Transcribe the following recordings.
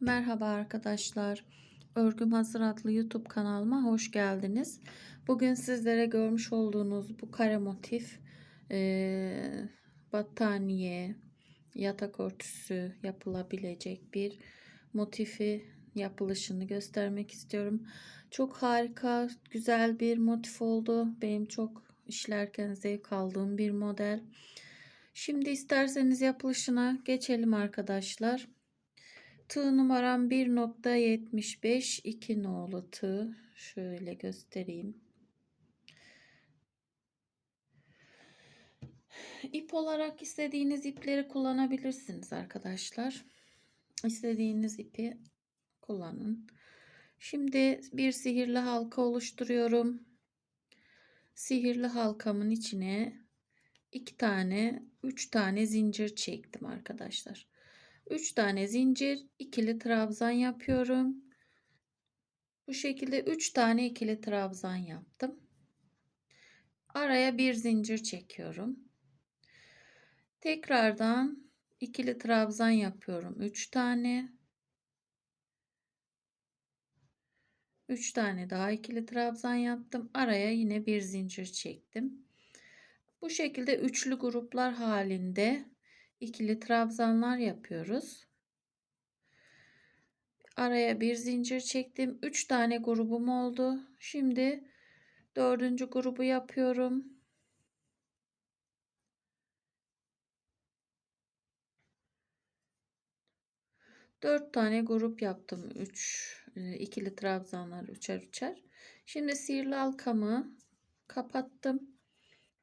Merhaba arkadaşlar. Örgüm Hazır adlı YouTube kanalıma hoş geldiniz. Bugün sizlere görmüş olduğunuz bu kare motif eee, battaniye, yatak örtüsü yapılabilecek bir motifi yapılışını göstermek istiyorum. Çok harika, güzel bir motif oldu. Benim çok işlerken zevk aldığım bir model. Şimdi isterseniz yapılışına geçelim arkadaşlar. Tığ numaram 1.75 2 nolu tığ. Şöyle göstereyim. İp olarak istediğiniz ipleri kullanabilirsiniz arkadaşlar. İstediğiniz ipi kullanın. Şimdi bir sihirli halka oluşturuyorum. Sihirli halkamın içine iki tane, üç tane zincir çektim arkadaşlar. 3 tane zincir ikili trabzan yapıyorum. Bu şekilde 3 tane ikili trabzan yaptım. Araya bir zincir çekiyorum. Tekrardan ikili trabzan yapıyorum. 3 tane. 3 tane daha ikili trabzan yaptım. Araya yine bir zincir çektim. Bu şekilde üçlü gruplar halinde ikili trabzanlar yapıyoruz. Araya bir zincir çektim. 3 tane grubum oldu. Şimdi dördüncü grubu yapıyorum. Dört tane grup yaptım. 3 e, ikili trabzanlar üçer üçer. Şimdi sihirli halkamı kapattım.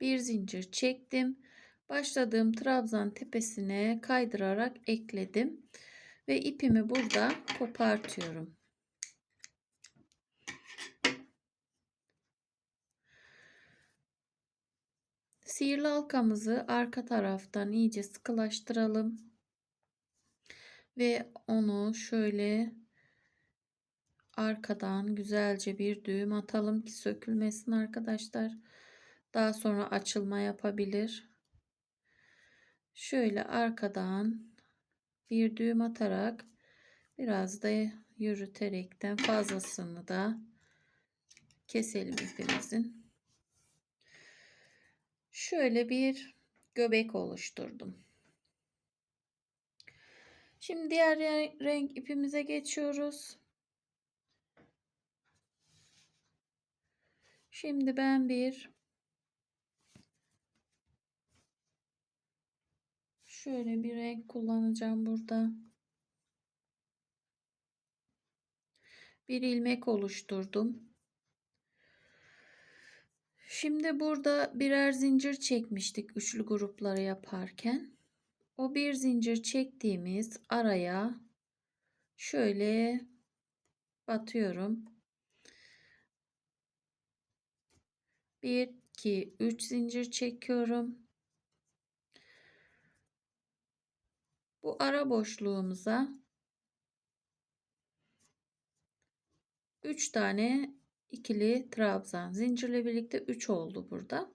Bir zincir çektim. Başladığım trabzan tepesine kaydırarak ekledim ve ipimi burada kopartıyorum. Sihirli halkamızı arka taraftan iyice sıkılaştıralım. Ve onu şöyle arkadan güzelce bir düğüm atalım ki sökülmesin arkadaşlar. Daha sonra açılma yapabilir. Şöyle arkadan bir düğüm atarak biraz da yürüterekten fazlasını da keselim ipimizin. Şöyle bir göbek oluşturdum. Şimdi diğer renk ipimize geçiyoruz. Şimdi ben bir Şöyle bir renk kullanacağım burada. Bir ilmek oluşturdum. Şimdi burada birer zincir çekmiştik üçlü grupları yaparken. O bir zincir çektiğimiz araya şöyle batıyorum. 1 2 3 zincir çekiyorum. Bu ara boşluğumuza 3 tane ikili trabzan zincirle birlikte 3 oldu burada.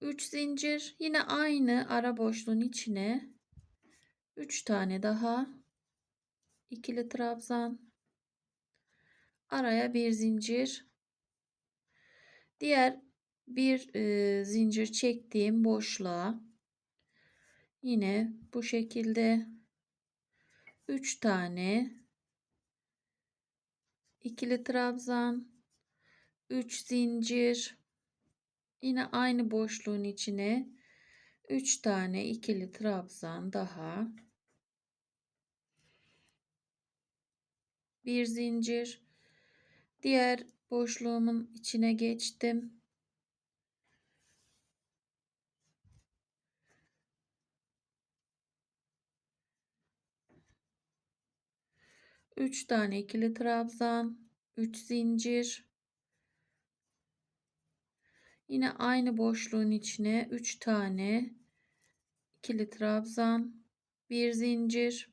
3 zincir yine aynı ara boşluğun içine 3 tane daha ikili trabzan araya bir zincir diğer bir e, zincir çektiğim boşluğa Yine bu şekilde 3 tane ikili trabzan 3 zincir yine aynı boşluğun içine 3 tane ikili trabzan daha. Bir zincir. Diğer boşluğumun içine geçtim 3 tane ikili trabzan, 3 zincir. Yine aynı boşluğun içine 3 tane ikili trabzan, bir zincir.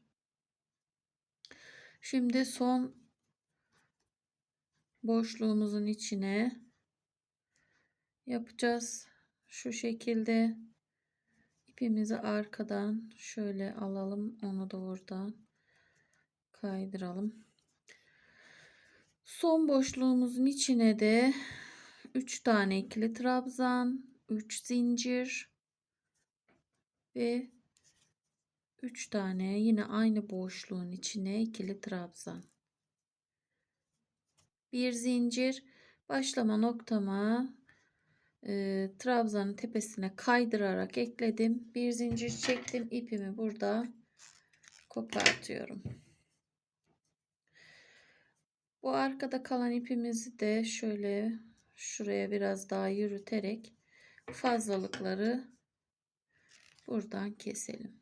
Şimdi son boşluğumuzun içine yapacağız. Şu şekilde ipimizi arkadan şöyle alalım onu da oradan kaydıralım. Son boşluğumuzun içine de 3 tane ikili trabzan, 3 zincir ve 3 tane yine aynı boşluğun içine ikili trabzan. Bir zincir başlama noktama e, trabzanın tepesine kaydırarak ekledim. Bir zincir çektim. ipimi burada kopartıyorum. Bu arkada kalan ipimizi de şöyle şuraya biraz daha yürüterek fazlalıkları buradan keselim.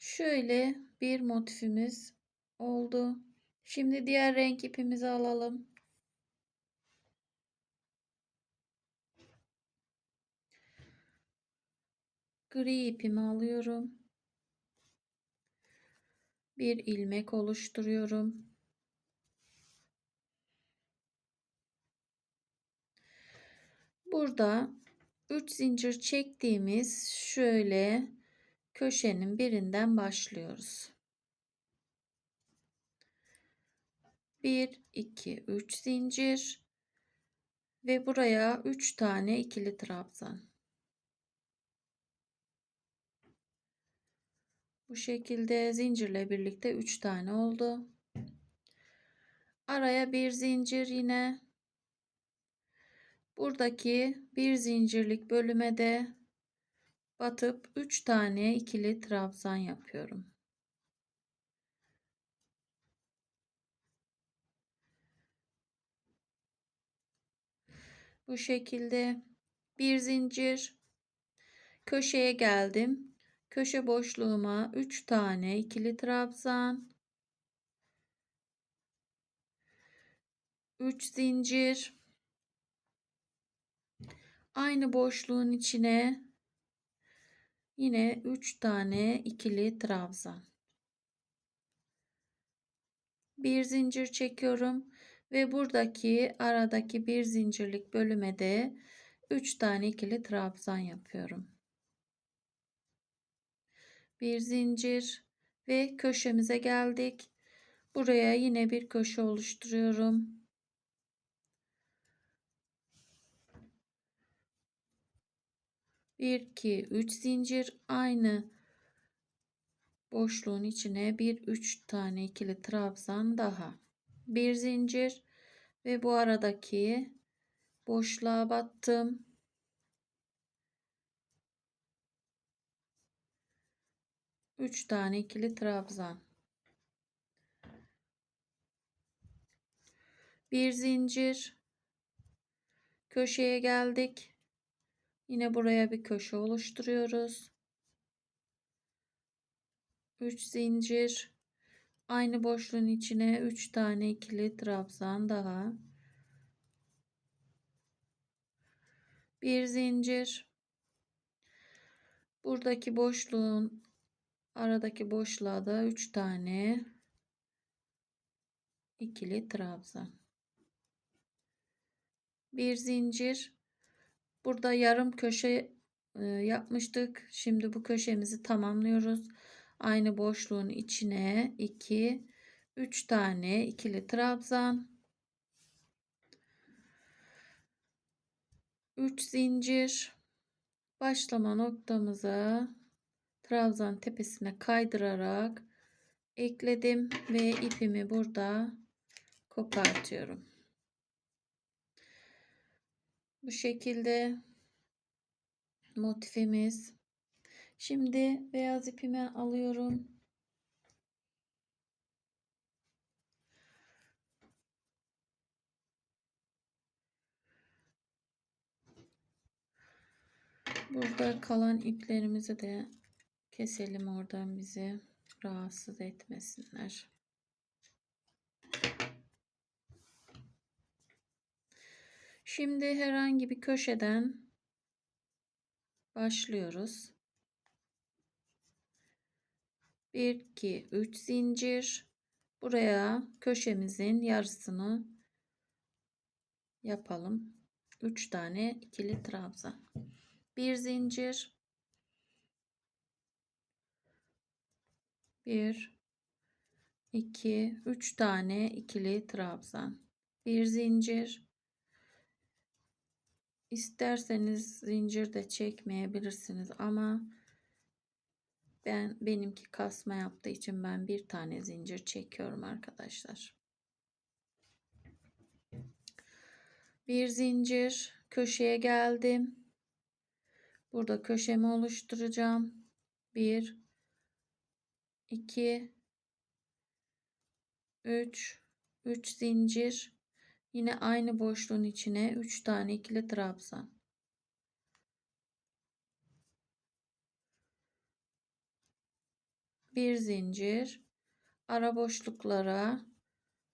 Şöyle bir motifimiz oldu. Şimdi diğer renk ipimizi alalım. Gri ipimi alıyorum. Bir ilmek oluşturuyorum. Burada 3 zincir çektiğimiz şöyle köşenin birinden başlıyoruz. 1 2 3 zincir ve buraya 3 tane ikili trabzan. Bu şekilde zincirle birlikte 3 tane oldu. Araya bir zincir yine buradaki bir zincirlik bölüme de batıp 3 tane ikili trabzan yapıyorum. Bu şekilde bir zincir köşeye geldim. Köşe boşluğuma 3 tane ikili trabzan. 3 zincir. Aynı boşluğun içine yine 3 tane ikili trabzan. Bir zincir çekiyorum ve buradaki aradaki bir zincirlik bölüme de 3 tane ikili trabzan yapıyorum. Bir zincir ve köşemize geldik. Buraya yine bir köşe oluşturuyorum. Bir, iki, üç zincir aynı boşluğun içine bir üç tane ikili trabzan daha bir zincir ve bu aradaki boşluğa battım. Üç tane ikili trabzan. Bir zincir. Köşeye geldik. Yine buraya bir köşe oluşturuyoruz. Üç zincir Aynı boşluğun içine 3 tane ikili trabzan daha. Bir zincir. Buradaki boşluğun aradaki boşluğa da 3 tane ikili trabzan. Bir zincir. Burada yarım köşe e, yapmıştık. Şimdi bu köşemizi tamamlıyoruz aynı boşluğun içine 2 3 tane ikili trabzan 3 zincir başlama noktamıza trabzan tepesine kaydırarak ekledim ve ipimi burada kopartıyorum. Bu şekilde motifimiz Şimdi beyaz ipimi alıyorum. Burada kalan iplerimizi de keselim oradan bizi. Rahatsız etmesinler. Şimdi herhangi bir köşeden başlıyoruz. 1 2 3 zincir. Buraya köşemizin yarısını yapalım. 3 tane ikili trabzan. Bir zincir 1 2 3 tane ikili trabzan. Bir zincir. İsterseniz zincir de çekmeyebilirsiniz ama ben benimki kasma yaptığı için ben bir tane zincir çekiyorum arkadaşlar. Bir zincir köşeye geldim. Burada köşemi oluşturacağım. 1 2 3 3 zincir. Yine aynı boşluğun içine 3 tane ikili trabzan. Bir zincir. Ara boşluklara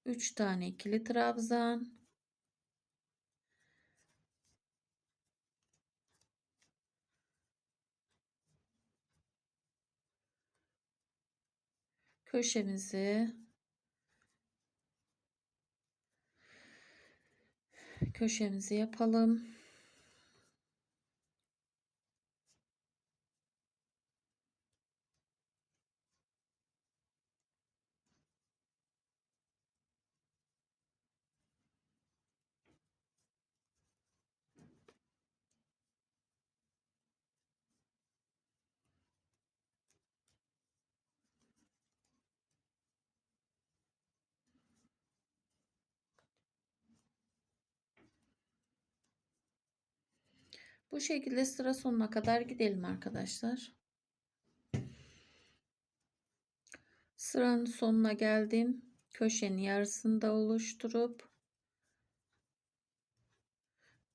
3 tane ikili trabzan köşemizi köşemizi yapalım. Bu şekilde sıra sonuna kadar gidelim arkadaşlar. Sıranın sonuna geldim. Köşenin yarısını da oluşturup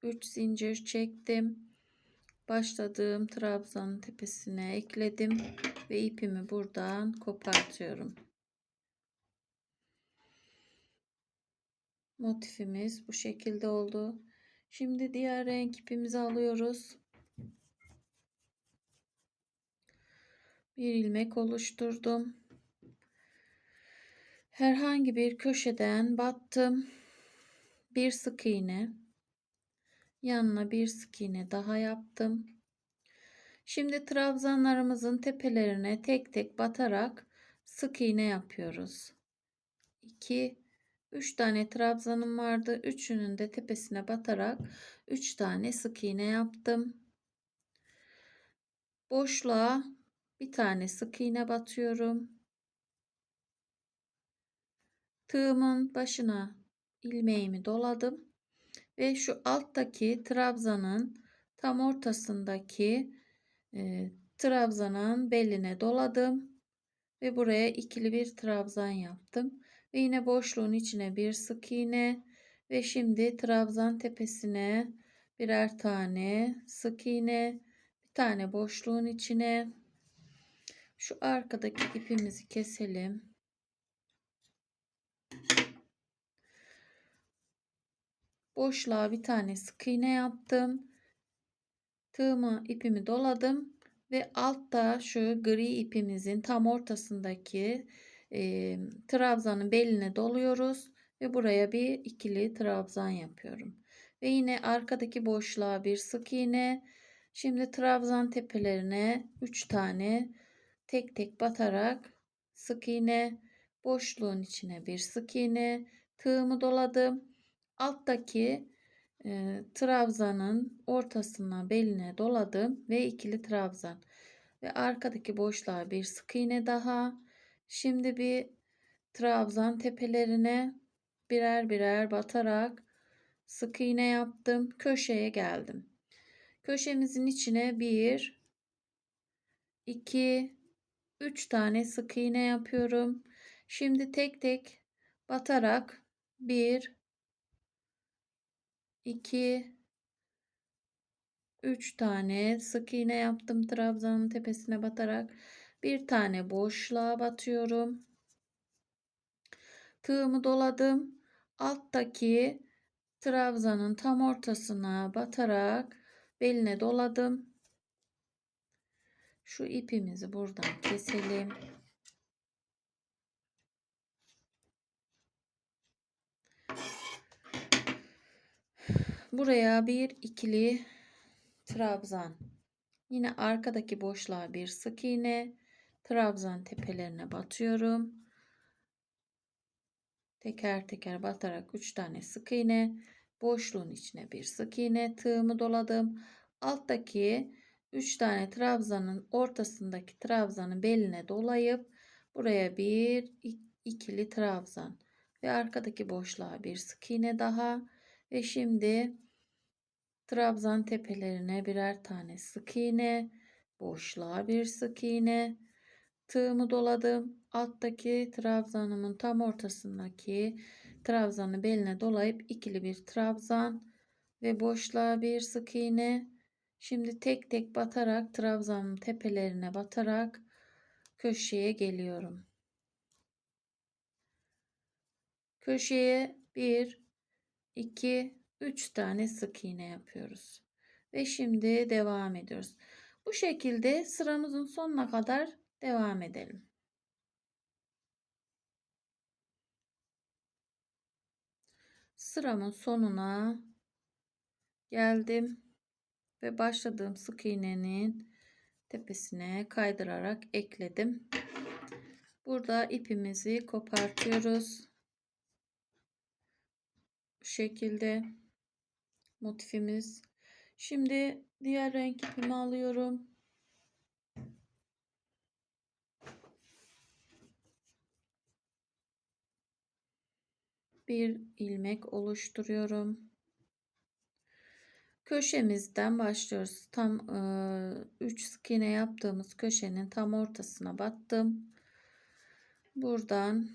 3 zincir çektim. Başladığım trabzanın tepesine ekledim ve ipimi buradan kopartıyorum. Motifimiz bu şekilde oldu. Şimdi diğer renk ipimizi alıyoruz. Bir ilmek oluşturdum. Herhangi bir köşeden battım. Bir sık iğne. Yanına bir sık iğne daha yaptım. Şimdi trabzanlarımızın tepelerine tek tek batarak sık iğne yapıyoruz. 2 3 tane trabzanım vardı. Üçünün de tepesine batarak 3 tane sık iğne yaptım. Boşluğa bir tane sık iğne batıyorum. Tığımın başına ilmeğimi doladım ve şu alttaki trabzanın tam ortasındaki e, trabzanın beline doladım ve buraya ikili bir trabzan yaptım. Ve yine boşluğun içine bir sık iğne ve şimdi trabzan tepesine birer tane sık iğne, bir tane boşluğun içine şu arkadaki ipimizi keselim. Boşluğa bir tane sık iğne yaptım. Tığımı ipimi doladım ve altta şu gri ipimizin tam ortasındaki e, trabzanın beline doluyoruz ve buraya bir ikili trabzan yapıyorum. Ve yine arkadaki boşluğa bir sık iğne. Şimdi trabzan tepelerine 3 tane tek tek batarak sık iğne, boşluğun içine bir sık iğne, tığımı doladım. Alttaki e, trabzanın ortasına beline doladım ve ikili trabzan ve arkadaki boşluğa bir sık iğne daha Şimdi bir trabzan tepelerine birer birer batarak sık iğne yaptım. Köşeye geldim. Köşemizin içine bir, iki, üç tane sık iğne yapıyorum. Şimdi tek tek batarak bir, iki, üç tane sık iğne yaptım trabzanın tepesine batarak bir tane boşluğa batıyorum. Tığımı doladım. Alttaki trabzanın tam ortasına batarak beline doladım. Şu ipimizi buradan keselim. Buraya bir ikili trabzan. Yine arkadaki boşluğa bir sık iğne trabzan tepelerine batıyorum. Teker teker batarak 3 tane sık iğne, boşluğun içine bir sık iğne, tığımı doladım. Alttaki 3 tane trabzanın ortasındaki trabzanın beline dolayıp buraya bir ikili trabzan ve arkadaki boşluğa bir sık iğne daha ve şimdi trabzan tepelerine birer tane sık iğne, boşluğa bir sık iğne, tığımı doladım. Alttaki trabzanımın tam ortasındaki trabzanı beline dolayıp ikili bir trabzan ve boşluğa bir sık iğne. Şimdi tek tek batarak trabzanın tepelerine batarak köşeye geliyorum. Köşeye 1 2 3 tane sık iğne yapıyoruz. Ve şimdi devam ediyoruz. Bu şekilde sıramızın sonuna kadar devam edelim. Sıramın sonuna geldim ve başladığım sık iğnenin tepesine kaydırarak ekledim. Burada ipimizi kopartıyoruz. Bu şekilde motifimiz. Şimdi diğer renk ipimi alıyorum. Bir ilmek oluşturuyorum. Köşemizden başlıyoruz. Tam 3 e, sık iğne yaptığımız köşenin tam ortasına battım. Buradan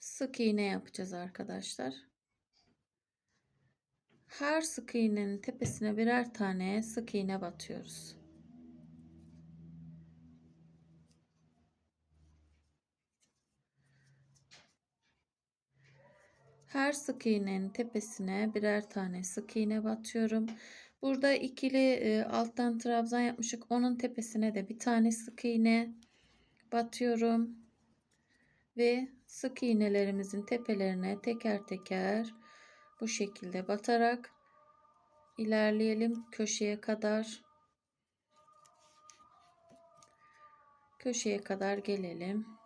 sık iğne yapacağız arkadaşlar. Her sık iğnenin tepesine birer tane sık iğne batıyoruz. Her sık iğnenin tepesine birer tane sık iğne batıyorum. Burada ikili e, alttan trabzan yapmışık. Onun tepesine de bir tane sık iğne batıyorum. Ve sık iğnelerimizin tepelerine teker teker bu şekilde batarak ilerleyelim köşeye kadar. Köşeye kadar gelelim.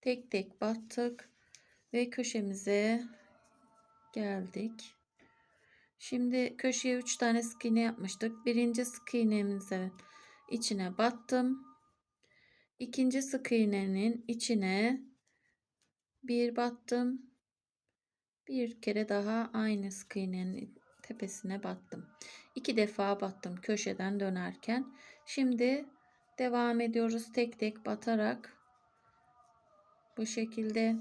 Tek tek battık ve köşemize geldik. Şimdi köşeye 3 tane sık iğne yapmıştık. Birinci sık iğnemizin içine battım. İkinci sık iğnenin içine bir battım. Bir kere daha aynı sık iğnenin tepesine battım. İki defa battım köşeden dönerken. Şimdi devam ediyoruz tek tek batarak bu şekilde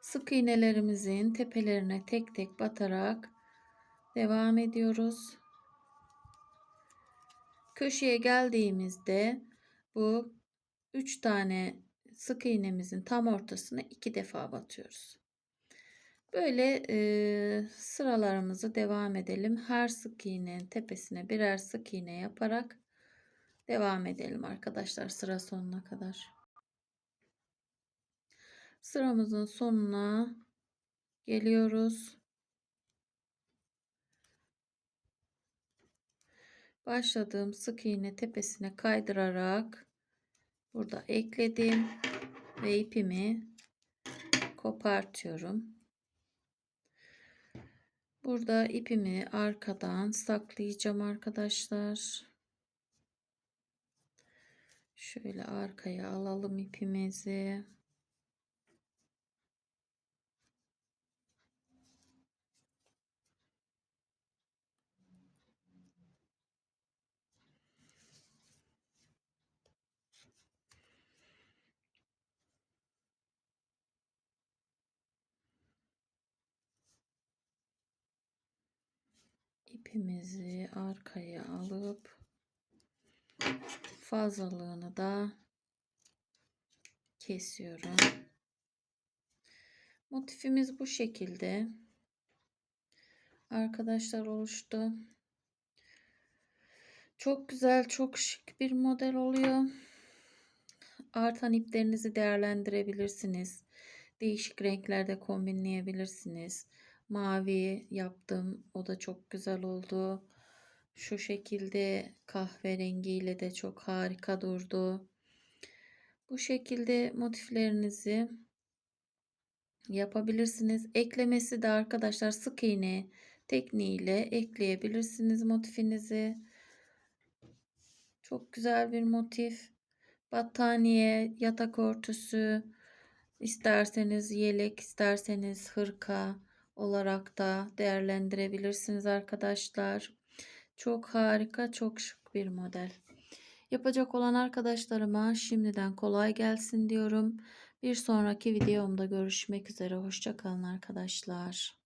sık iğnelerimizin tepelerine tek tek batarak devam ediyoruz. Köşeye geldiğimizde bu 3 tane sık iğnemizin tam ortasına iki defa batıyoruz. Böyle e, sıralarımızı devam edelim. Her sık iğnenin tepesine birer sık iğne yaparak devam edelim arkadaşlar sıra sonuna kadar sıramızın sonuna geliyoruz. Başladığım sık iğne tepesine kaydırarak burada ekledim ve ipimi kopartıyorum. Burada ipimi arkadan saklayacağım arkadaşlar. Şöyle arkaya alalım ipimizi. İpimizi arkaya alıp fazlalığını da kesiyorum. Motifimiz bu şekilde. Arkadaşlar oluştu. Çok güzel, çok şık bir model oluyor. artan iplerinizi değerlendirebilirsiniz. Değişik renklerde kombinleyebilirsiniz. Mavi yaptım. O da çok güzel oldu. Şu şekilde kahverengiyle de çok harika durdu. Bu şekilde motiflerinizi yapabilirsiniz. Eklemesi de arkadaşlar sık iğne tekniğiyle ekleyebilirsiniz motifinizi. Çok güzel bir motif. Battaniye, yatak örtüsü, isterseniz yelek, isterseniz hırka olarak da değerlendirebilirsiniz arkadaşlar. Çok harika, çok şık bir model. Yapacak olan arkadaşlarıma şimdiden kolay gelsin diyorum. Bir sonraki videomda görüşmek üzere. Hoşçakalın arkadaşlar.